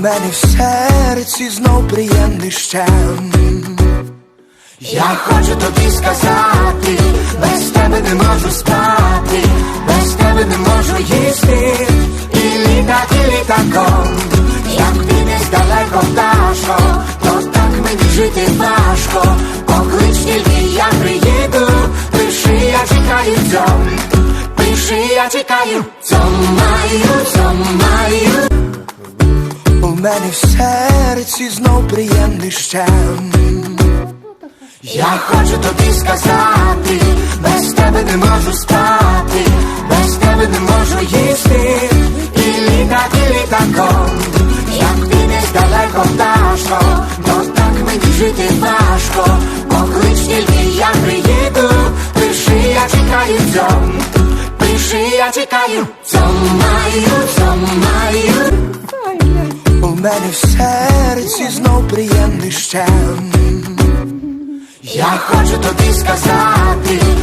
мене в серці знов приємний щем. Я хочу тобі сказати, без тебе не можу спати, без тебе не можу їсти і літати літаком. Як ти десь далеко пташко, то так мені жити важко. Поклич тільки я приїду, пиши, я чекаю цьом, пиши, я чекаю, цьомаю, мене в серці знов приємний щем. Я хочу тобі сказати, без тебе не можу спати, без тебе не можу їсти і літати літаком. Як ти десь далеко пташко, то так мені жити важко. Поклич тільки я приїду, пиши, я чекаю цьом, пиши, я чекаю, цьомаю, цьомаю. Мене в серці знов приємний щем. Я хочу тобі сказати.